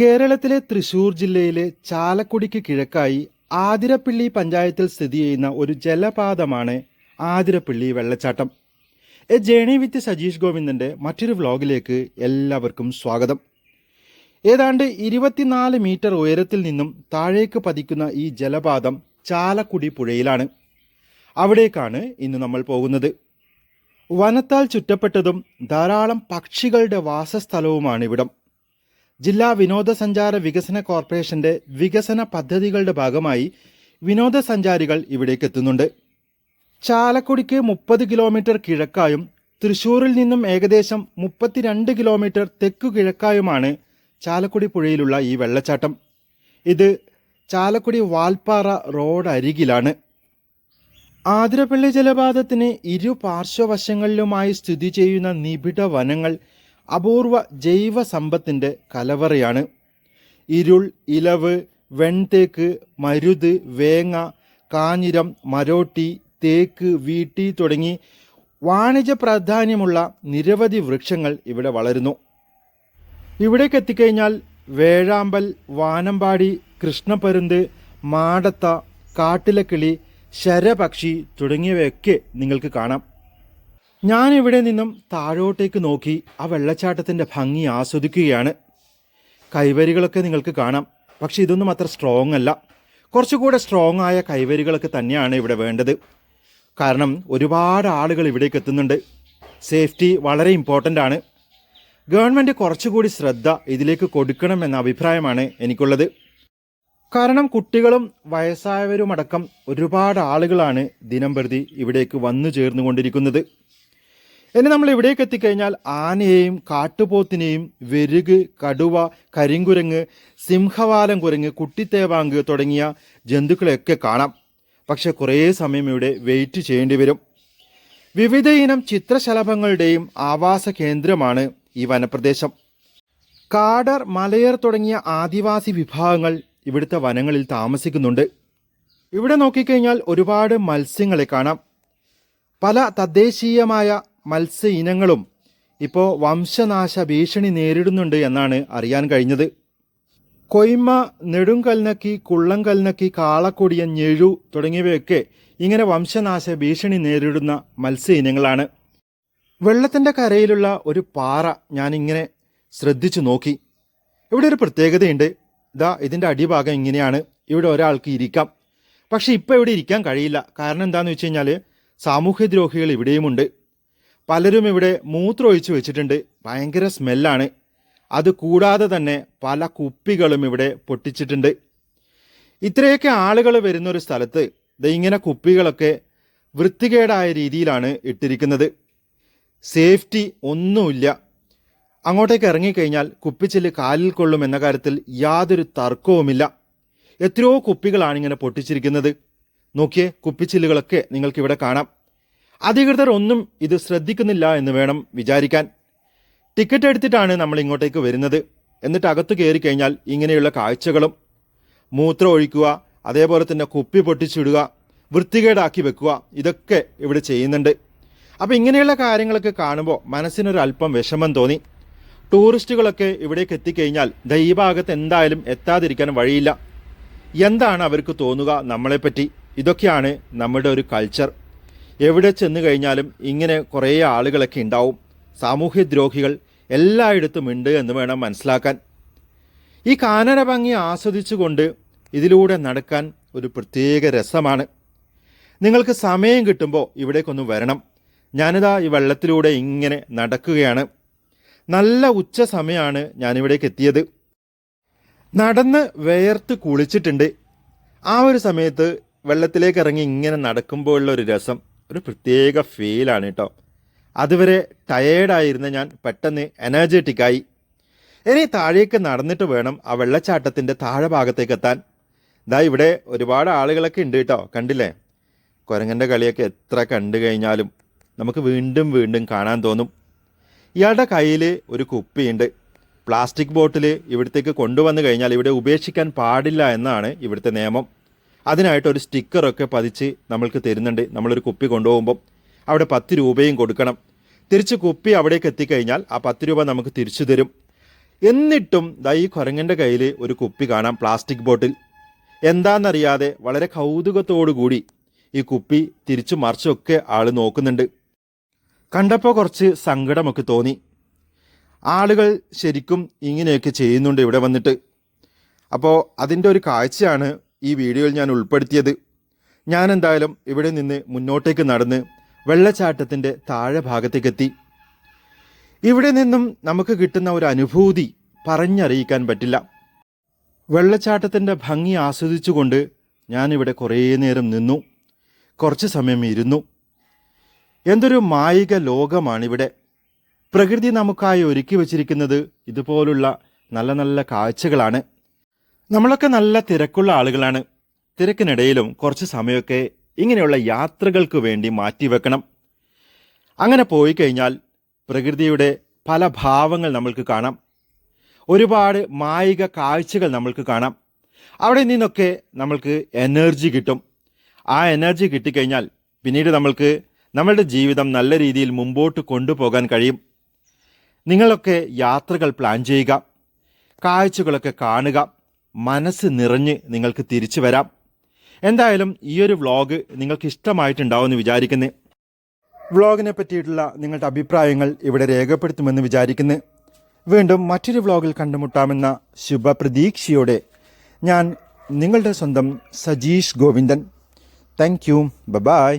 കേരളത്തിലെ തൃശൂർ ജില്ലയിലെ ചാലക്കുടിക്ക് കിഴക്കായി ആതിരപ്പിള്ളി പഞ്ചായത്തിൽ സ്ഥിതി ചെയ്യുന്ന ഒരു ജലപാതമാണ് ആതിരപ്പിള്ളി വെള്ളച്ചാട്ടം. എ ജേണി വിത്ത് സജീഷ് ഗോവിന്ദന്റെ മറ്റൊരു വ്ലോഗിലേക്ക് എല്ലാവർക്കും സ്വാഗതം. ഏതാണ്ട് ഇരുപത്തിനാല് മീറ്റർ ഉയരത്തിൽ നിന്നും താഴേക്ക് പതിക്കുന്ന ഈ ജലപാതം ചാലക്കുടി പുഴയിലാണ്. അവിടേക്കാണ് ഇന്ന് നമ്മൾ പോകുന്നത്. വനത്താൽ ചുറ്റപ്പെട്ടതും ധാരാളം പക്ഷികളുടെ വാസസ്ഥലവുമാണ് ഇവിടം. ജില്ലാ വിനോദസഞ്ചാര വികസന കോർപ്പറേഷന്റെ വികസന പദ്ധതികളുടെ ഭാഗമായി വിനോദസഞ്ചാരികൾ ഇവിടേക്ക് എത്തുന്നുണ്ട്. ചാലക്കുടിക്ക് മുപ്പത് കിലോമീറ്റർ കിഴക്കായും തൃശൂരിൽ നിന്നും ഏകദേശം മുപ്പത്തിരണ്ട് കിലോമീറ്റർ തെക്കു കിഴക്കായുമാണ് ചാലക്കുടി പുഴയിലുള്ള ഈ വെള്ളച്ചാട്ടം. ഇത് ചാലക്കുടി വാൽപ്പാറ റോഡ് അരികിലാണ് ആതിരപ്പള്ളി ജലപാതത്തിന് ഇരു പാർശ്വവശങ്ങളിലുമായി സ്ഥിതി ചെയ്യുന്ന നിബിഡ വനങ്ങൾ അപൂർവ ജൈവ സമ്പത്തിന്റെ കലവറയാണ്. ഇരുൾ ഇലവ് വെൺതേക്ക് മരുത് വേങ്ങ കാഞ്ഞിരം മരോട്ടി തേക്ക് വീട്ടി തുടങ്ങി വാണിജ്യ പ്രാധാന്യമുള്ള നിരവധി വൃക്ഷങ്ങൾ ഇവിടെ വളരുന്നു. ഇവിടേക്ക് എത്തിക്കഴിഞ്ഞാൽ വേഴാമ്പൽ വാനമ്പാടി കൃഷ്ണപരുന്ത് മാടത്ത കാട്ടിലക്കിളി ശരപക്ഷി തുടങ്ങിയവയൊക്കെ നിങ്ങൾക്ക് കാണാം. ഞാൻ ഇവിടെ നിന്നും താഴോട്ടേക്ക് നോക്കി ആ വെള്ളച്ചാട്ടത്തിന്റെ ഭംഗി ആസ്വദിക്കുകയാണ്. കൈവരികളൊക്കെ നിങ്ങൾക്ക് കാണാം. പക്ഷേ ഇതൊന്നും അത്ര സ്ട്രോങ് അല്ല. കുറച്ചുകൂടെ സ്ട്രോങ് ആയ കൈവരികളൊക്കെ തന്നെയാണ് ഇവിടെ വേണ്ടത്. കാരണം ഒരുപാട് ആളുകൾ ഇവിടേക്ക് എത്തുന്നുണ്ട്. സേഫ്റ്റി വളരെ ഇമ്പോർട്ടന്റ് ആണ്. ഗവൺമെന്റ് കുറച്ചുകൂടി ശ്രദ്ധ ഇതിലേക്ക് കൊടുക്കണം എന്ന അഭിപ്രായമാണ് എനിക്കുള്ളത്. കാരണം കുട്ടികളും വയസ്സായവരുമടക്കം ഒരുപാട് ആളുകളാണ് ദിനം പ്രതി ഇവിടേക്ക് വന്നു ചേർന്നുകൊണ്ടിരിക്കുന്നത്. ഇനി നമ്മൾ ഇവിടേക്ക് എത്തിക്കഴിഞ്ഞാൽ ആനയെയും കാട്ടുപോത്തിനെയും വെരുക് കടുവ കരിങ്കുരങ്ങ് സിംഹവാലം കുരങ്ങ് കുട്ടിത്തേവാങ്ക് തുടങ്ങിയ ജന്തുക്കളെയൊക്കെ കാണാം. പക്ഷെ കുറേ സമയം ഇവിടെ വെയിറ്റ് ചെയ്യേണ്ടി വരും. വിവിധ ഇനം ചിത്രശലഭങ്ങളുടെയും ആവാസ കേന്ദ്രമാണ് ഈ വനപ്രദേശം. കാടർ മലയർ തുടങ്ങിയ ആദിവാസി വിഭാഗങ്ങൾ ഇവിടുത്തെ വനങ്ങളിൽ താമസിക്കുന്നുണ്ട്. ഇവിടെ നോക്കിക്കഴിഞ്ഞാൽ ഒരുപാട് മത്സ്യങ്ങളെ കാണാം. പല തദ്ദേശീയമായ മത്സ്യ ഇനങ്ങളും ഇപ്പോൾ വംശനാശ ഭീഷണി നേരിടുന്നുണ്ട് എന്നാണ് അറിയാൻ കഴിഞ്ഞത്. കൊയ്മ നെടുങ്കൽനക്കി കുള്ളങ്കൽനക്കി കാളക്കൊടിയ ഞെഴു തുടങ്ങിയവയൊക്കെ ഇങ്ങനെ വംശനാശ ഭീഷണി നേരിടുന്ന മത്സ്യ ഇനങ്ങളാണ് വെള്ളത്തിന്റെ കരയിലുള്ള ഒരു പാറ ഞാനിങ്ങനെ ശ്രദ്ധിച്ചു നോക്കി. ഇവിടെ ഒരു പ്രത്യേകതയുണ്ട്. ഇതാ ഇതിന്റെ അടിഭാഗം ഇങ്ങനെയാണ്. ഇവിടെ ഒരാൾക്ക് ഇരിക്കാം. പക്ഷേ ഇപ്പോൾ ഇവിടെ ഇരിക്കാൻ കഴിയില്ല. കാരണം എന്താണെന്ന് വെച്ച് കഴിഞ്ഞാൽ സാമൂഹ്യദ്രോഹികൾ ഇവിടെയുമുണ്ട്. പലരും ഇവിടെ മൂത്രമൊഴിച്ച് വെച്ചിട്ടുണ്ട്. ഭയങ്കര സ്മെല്ലാണ്. അത് കൂടാതെ തന്നെ പല കുപ്പികളും ഇവിടെ പൊട്ടിച്ചിട്ടുണ്ട്. ഇത്രയൊക്കെ ആളുകൾ വരുന്ന ഒരു സ്ഥലത്ത് ഇങ്ങനെ കുപ്പികളൊക്കെ വൃത്തികേടായ രീതിയിലാണ് ഇട്ടിരിക്കുന്നത്. സേഫ്റ്റി ഒന്നുമില്ല. അങ്ങോട്ടേക്ക് ഇറങ്ങിക്കഴിഞ്ഞാൽ കുപ്പിച്ചിൽ കാലിൽ കൊള്ളും എന്ന കാര്യത്തിൽ യാതൊരു തർക്കവുമില്ല. എത്രയോ കുപ്പികളാണ് ഇങ്ങനെ പൊട്ടിച്ചിരിക്കുന്നത്. നോക്കിയേ കുപ്പിച്ചില്ലുകളൊക്കെ നിങ്ങൾക്കിവിടെ കാണാം. അധികൃതർ ഒന്നും ഇത് ശ്രദ്ധിക്കുന്നില്ല എന്ന് വേണം വിചാരിക്കാൻ. ടിക്കറ്റ് എടുത്തിട്ടാണ് നമ്മൾ ഇങ്ങോട്ടേക്ക് വരുന്നത്. എന്നിട്ട് അകത്ത് കയറി കഴിഞ്ഞാൽ ഇങ്ങനെയുള്ള കാഴ്ചകളും. മൂത്രം ഒഴിക്കുക അതേപോലെ തന്നെ കുപ്പി പൊട്ടിച്ചിടുക വൃത്തികേടാക്കി വെക്കുക ഇതൊക്കെ ഇവിടെ ചെയ്യുന്നുണ്ട്. അപ്പോൾ ഇങ്ങനെയുള്ള കാര്യങ്ങളൊക്കെ കാണുമ്പോൾ മനസ്സിനൊരല്പം വിഷമം തോന്നി. ടൂറിസ്റ്റുകളൊക്കെ ഇവിടേക്ക് എത്തിക്കഴിഞ്ഞാൽ ദാ ഈ എന്തായാലും എത്താതിരിക്കാൻ വഴിയില്ല. എന്താണ് അവർക്ക് തോന്നുക നമ്മളെപ്പറ്റി? ഇതൊക്കെയാണ് നമ്മുടെ ഒരു കൾച്ചർ എവിടെ ചെന്നു കഴിഞ്ഞാലും ഇങ്ങനെ കുറേ ആളുകളൊക്കെ ഉണ്ടാവും. സാമൂഹ്യദ്രോഹികൾ എല്ലായിടത്തും ഉണ്ട് എന്ന് വേണം മനസ്സിലാക്കാൻ. ഈ കാനന ഭംഗി ആസ്വദിച്ചുകൊണ്ട് ഇതിലൂടെ നടക്കാൻ ഒരു പ്രത്യേക രസമാണ്. നിങ്ങൾക്ക് സമയം കിട്ടുമ്പോൾ ഇവിടേക്കൊന്ന് വരണം. ഞാനിതാ ഈ വെള്ളത്തിലൂടെ ഇങ്ങനെ നടക്കുകയാണ്. നല്ല ഉച്ച സമയമാണ് ഞാനിവിടേക്ക് എത്തിയത്. നടന്ന് വേർത്ത് കുളിച്ചിട്ടുണ്ട്. ആ ഒരു സമയത്ത് വെള്ളത്തിലേക്ക് ഇറങ്ങി ഇങ്ങനെ നടക്കുമ്പോഴുള്ള ഒരു രസം. ഒരു പ്രത്യേക ഫീലാണ് കേട്ടോ അതുവരെ ടയേർഡായിരുന്ന ഞാൻ പെട്ടെന്ന് എനർജറ്റിക്കായി ഇനി താഴേക്ക് നടന്നിട്ട് വേണം ആ വെള്ളച്ചാട്ടത്തിന്റെ താഴെ ഭാഗത്തേക്ക് എത്താൻ. ഇതാ ഇവിടെ ഒരുപാട് ആളുകളൊക്കെ ഉണ്ട് കേട്ടോ കണ്ടില്ലേ? കുരങ്ങന്റെ കളിയൊക്കെ എത്ര കണ്ടു കഴിഞ്ഞാലും നമുക്ക് വീണ്ടും വീണ്ടും കാണാൻ തോന്നും. ഇയാളുടെ കയ്യിൽ ഒരു കുപ്പിയുണ്ട്. പ്ലാസ്റ്റിക് ബോട്ടിൽ ഇവിടത്തേക്ക് കൊണ്ടുവന്നു കഴിഞ്ഞാൽ ഇവിടെ ഉപേക്ഷിക്കാൻ പാടില്ല എന്നാണ് ഇവിടുത്തെ നിയമം. അതിനായിട്ട് ഒരു സ്റ്റിക്കറൊക്കെ പതിച്ച് നമ്മൾക്ക് തരുന്നുണ്ട്. നമ്മളൊരു കുപ്പി കൊണ്ടുപോകുമ്പം അവിടെ പത്ത് രൂപയും കൊടുക്കണം. തിരിച്ച് കുപ്പി അവിടേക്ക് എത്തിക്കഴിഞ്ഞാൽ ആ പത്ത് രൂപ നമുക്ക് തിരിച്ചു തരും. എന്നിട്ടും ദാ ഈ കുരങ്ങന്റെ കയ്യിൽ ഒരു കുപ്പി കാണാം പ്ലാസ്റ്റിക് ബോട്ടിൽ. എന്താണെന്നറിയാതെ വളരെ കൂടി ഈ കുപ്പി തിരിച്ചു മറിച്ചൊക്കെ ആൾ നോക്കുന്നുണ്ട്. കണ്ടപ്പോൾ കുറച്ച് സങ്കടമൊക്കെ തോന്നി. ആളുകൾ ശരിക്കും ഇങ്ങനെയൊക്കെ ചെയ്യുന്നുണ്ട് ഇവിടെ വന്നിട്ട്. അപ്പോൾ അതിന്റെ ഒരു കാഴ്ചയാണ് ഈ വീഡിയോയിൽ ഞാൻ ഉൾപ്പെടുത്തിയത്. ഞാൻ എന്തായാലും ഇവിടെ നിന്ന് മുന്നോട്ടേക്ക് നടന്ന് വെള്ളച്ചാട്ടത്തിന്റെ താഴെ ഭാഗത്തേക്കെത്തി. ഇവിടെ നിന്നും നമുക്ക് കിട്ടുന്ന ഒരു അനുഭൂതി പറഞ്ഞറിയിക്കാൻ പറ്റില്ല. വെള്ളച്ചാട്ടത്തിന്റെ ഭംഗി ആസ്വദിച്ചുകൊണ്ട് ഞാനിവിടെ കുറേ നേരം നിന്നു. കുറച്ച് സമയം ഇരുന്നു. എന്തൊരു മായിക ലോകമാണിവിടെ. പ്രകൃതി നമുക്കായി ഒരുക്കി വച്ചിരിക്കുന്നത് ഇതുപോലുള്ള നല്ല നല്ല കാഴ്ചകളാണ്. നമ്മളൊക്കെ നല്ല തിരക്കുള്ള ആളുകളാണ്. തിരക്കിനിടയിലും കുറച്ച് സമയമൊക്കെ ഇങ്ങനെയുള്ള യാത്രകൾക്ക് വേണ്ടി മാറ്റിവെക്കണം അങ്ങനെ പോയി കഴിഞ്ഞാൽ പ്രകൃതിയുടെ പല ഭാവങ്ങൾ നമ്മൾക്ക് കാണാം. ഒരുപാട് മായിക കാഴ്ചകൾ നമ്മൾക്ക് കാണാം. അവിടെ നിന്നൊക്കെ നമ്മൾക്ക് എനർജി കിട്ടും. ആ എനർജി കിട്ടിക്കഴിഞ്ഞാൽ പിന്നീട് നമ്മൾക്ക് നമ്മളുടെ ജീവിതം നല്ല രീതിയിൽ മുമ്പോട്ട് കൊണ്ടുപോകാൻ കഴിയും. നിങ്ങളൊക്കെ യാത്രകൾ പ്ലാൻ ചെയ്യുക. കാഴ്ചകളൊക്കെ കാണുക. മനസ്സ് നിറഞ്ഞ് നിങ്ങൾക്ക് തിരിച്ചു വരാം. എന്തായാലും ഈ ഒരു വ്ളോഗ് നിങ്ങൾക്ക് ഇഷ്ടമായിട്ടുണ്ടാവുമെന്ന് വിചാരിക്കുന്നു. വ്ളോഗിനെ പറ്റിയിട്ടുള്ള നിങ്ങളുടെ അഭിപ്രായങ്ങൾ ഇവിടെ രേഖപ്പെടുത്തുമെന്ന് വിചാരിക്കുന്നു. വീണ്ടും മറ്റൊരു വ്ളോഗിൽ കണ്ടുമുട്ടാമെന്ന ശുഭപ്രതീക്ഷയോടെ ഞാൻ നിങ്ങളുടെ സ്വന്തം Sajeesh Govindan. Thank you bye